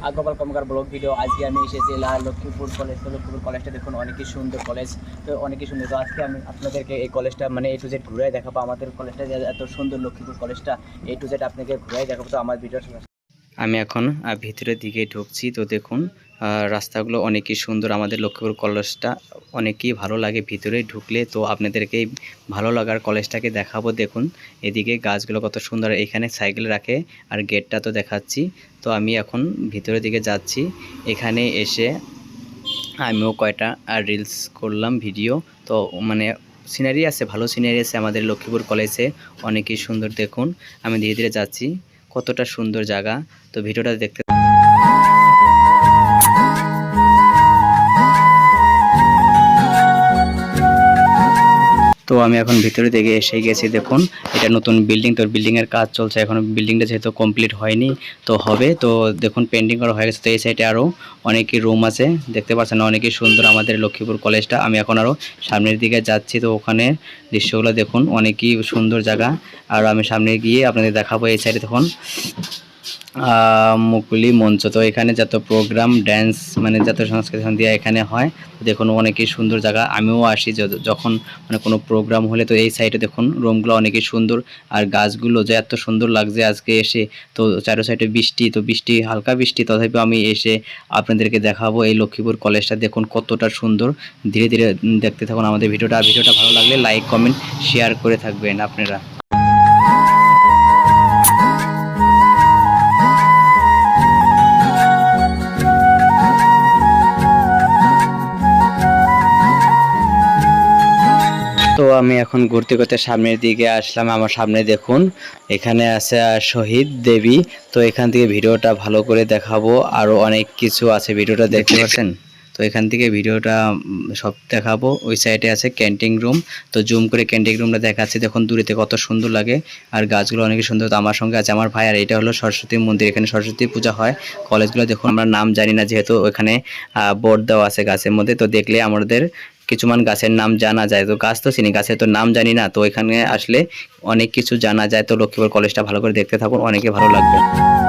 কমকার কর্মকার blog video আজকে আমি এসেছি লাল লক্ষ্মীপুর কলেজ তো লক্ষ্মীপুর কলেজটা দেখুন, অনেকই সুন্দর কলেজ তো অনেকই সুন্দর। তো আজকে আমি আপনাদেরকে এই কলেজটা মানে এ টু জেড ঘুরে দেখাবো। আমাদের কলেজটা যে এত সুন্দর লক্ষ্মীপুর কলেজটা এ টু জেড আপনাকে ঘুরে দেখাবো। তো আমার ভিডিও আমি এখন ভিতরের দিকে ঢুকছি। তো দেখুন রাস্তাগুলো অনেকই সুন্দর। আমাদের লক্ষ্মীপুর কলেজটা অনেকই ভালো লাগে ভিতরে ঢুকলে। তো আপনাদেরকে ভালো লাগার কলেজটাকে দেখাবো। দেখুন, এদিকে গাছগুলো কত সুন্দর। এখানে সাইকেল রাখে আর গেটটা তো দেখাচ্ছি। তো আমি এখন ভিতরের দিকে যাচ্ছি। এখানে এসে আমিও কয়টা রিলস করলাম ভিডিও তো মানে সিনারি আছে, ভালো সিনারি আছে আমাদের লক্ষ্মীপুর কলেজে। অনেকই সুন্দর, দেখুন। আমি ধীরে ধীরে যাচ্ছি। কতটা সুন্দর জায়গা। তো ভিডিওটা দেখতে তো আমি এখন ভিতরে দিকে এসে গেছি দেখুন। এটা নতুন বিল্ডিং তো বিল্ডিংয়ের কাজ চলছে। এখন বিল্ডিংটা যেহেতু কমপ্লিট হয়নি তো হবে। তো দেখুন পেন্টিং করা হয়ে গেছে। তো এই সাইডে আরও অনেকই রুম আছে। দেখতে পাচ্ছেন অনেকই সুন্দর আমাদের লক্ষ্মীপুর কলেজটা আমি এখন আরও সামনের দিকে যাচ্ছি। তো ওখানে দৃশ্যগুলো দেখুন অনেকই সুন্দর জায়গা। আর আমি সামনে গিয়ে আপনাদের দেখাবো এই সাইডে আহ, মুকুলি, মঞ্চ। তো এখানে যত প্রোগ্রাম ড্যান্স মানে যত সংস্কৃতি সন্ধ্যা এখানে হয়, দেখুন অনেকই সুন্দর জায়গা। আমিও আসি যখন মানে কোনো প্রোগ্রাম হলে তো এই সাইডে দেখুন রুমগুলো অনেকই সুন্দর। আর গাছগুলো যে এত সুন্দর লাগছে আজকে এসে, তো চারো সাইডে বৃষ্টি, তো বৃষ্টি, হালকা বৃষ্টি তথাপি আমি এসে আপনাদেরকে দেখাবো এই লক্ষ্মীপুর কলেজটা। দেখুন কতটা সুন্দর। ধীরে ধীরে দেখতে থাকুন আমাদের ভিডিওটা। ভিডিওটা ভালো লাগলে লাইক কমেন্ট শেয়ার করে থাকবেন আপনারা। তো আমি এখন ঘুরতে ঘুরতে সামনের দিকে আসলাম আমার সামনে দেখুন এখানে আছে শহীদ দেবী। তো এখান থেকে ভিডিওটা ভালো করে দেখাবো আরও অনেক কিছু আছে ভিডিওটা দেখতে পাচ্ছেন। তো এখান থেকে ভিডিওটা সব দেখাবো ওই সাইডে আছে ক্যান্টিন রুম। তো জুম করে ক্যান্টিন রুমটা দেখাচ্ছি দেখুন দূরেতে কত সুন্দর লাগে। আর গাছগুলো অনেক সুন্দর তো আমার সঙ্গে আছে আমার ভাই আর এটা হলো সরস্বতী মন্দির এখানে সরস্বতী পূজা হয়। কলেজগুলো দেখুন আমরা নাম জানি না যেহেতু ওখানে বোর্ড দেওয়া আছে গাছের মধ্যে তো দেখলে আমাদের কিছুমান গাছের নাম জানা যায়। তো গাছ তো চিনি, গাছের তো নাম জানি না। তো এখানে আসলে অনেক কিছু জানা যায়। তো লক্ষ্মীপুর কলেজটা ভালো করে দেখতে থাকুন। অনেকে ভালো লাগবে।